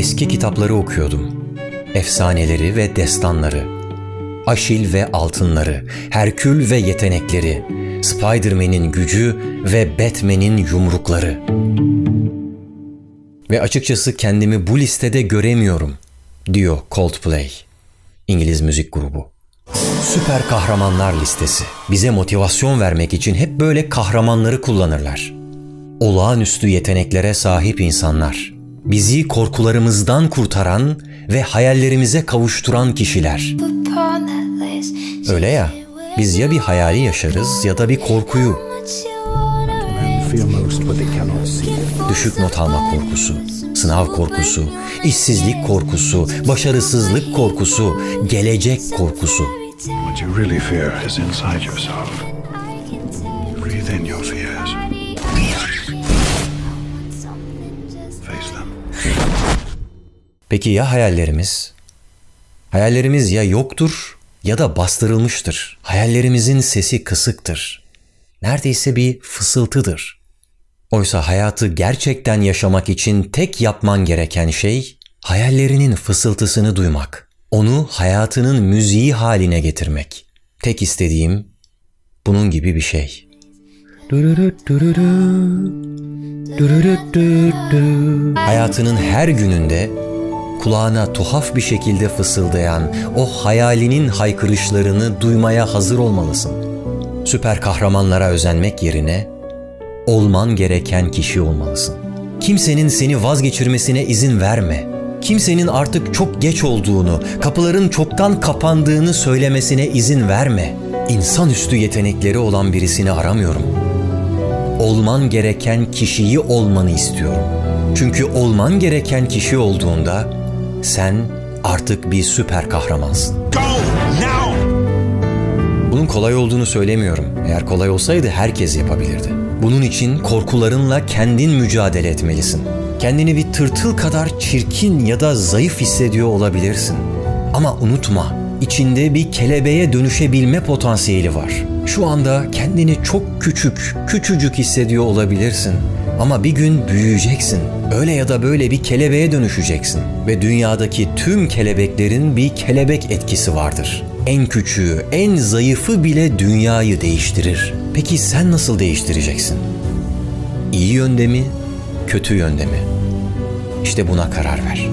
Eski kitapları okuyordum. Efsaneleri ve destanları. Aşil ve altınları, Herkül ve yetenekleri, Spider-Man'in gücü ve Batman'in yumrukları. Ve açıkçası kendimi bu listede göremiyorum, diyor Coldplay, İngiliz müzik grubu. Süper kahramanlar listesi. Bize motivasyon vermek için hep böyle kahramanları kullanırlar. Olağanüstü yeteneklere sahip insanlar. Bizi korkularımızdan kurtaran ve hayallerimize kavuşturan kişiler. Öyle ya, biz ya bir hayali yaşarız ya da bir korkuyu. Düşük not alma korkusu, sınav korkusu, işsizlik korkusu, başarısızlık korkusu, gelecek korkusu. What you really fear is inside yourself. Breathe in your fears. Peki ya hayallerimiz? Hayallerimiz ya yoktur ya da bastırılmıştır. Hayallerimizin sesi kısıktır. Neredeyse bir fısıltıdır. Oysa hayatı gerçekten yaşamak için tek yapman gereken şey hayallerinin fısıltısını duymak. Onu hayatının müziği haline getirmek. Tek istediğim bunun gibi bir şey. Hayatının her gününde kulağına tuhaf bir şekilde fısıldayan o hayalinin haykırışlarını duymaya hazır olmalısın. Süper kahramanlara özenmek yerine olman gereken kişi olmalısın. Kimsenin seni vazgeçirmesine izin verme. Kimsenin artık çok geç olduğunu, kapıların çoktan kapandığını söylemesine izin verme. İnsanüstü yetenekleri olan birisini aramıyorum olman gereken kişiyi olmanı istiyorum. Çünkü olman gereken kişi olduğunda sen artık bir süper kahramansın. Go now! Bunun kolay olduğunu söylemiyorum. Eğer kolay olsaydı herkes yapabilirdi. Bunun için korkularınla kendin mücadele etmelisin. Kendini bir tırtıl kadar çirkin ya da zayıf hissediyor olabilirsin. Ama unutma, içinde bir kelebeğe dönüşebilme potansiyeli var. Şu anda kendini çok küçük, küçücük hissediyor olabilirsin. Ama bir gün büyüyeceksin. Öyle ya da böyle bir kelebeğe dönüşeceksin. Ve dünyadaki tüm kelebeklerin bir kelebek etkisi vardır. En küçüğü, en zayıfı bile dünyayı değiştirir. Peki sen nasıl değiştireceksin? İyi yönde mi, kötü yönde mi? İşte buna karar ver.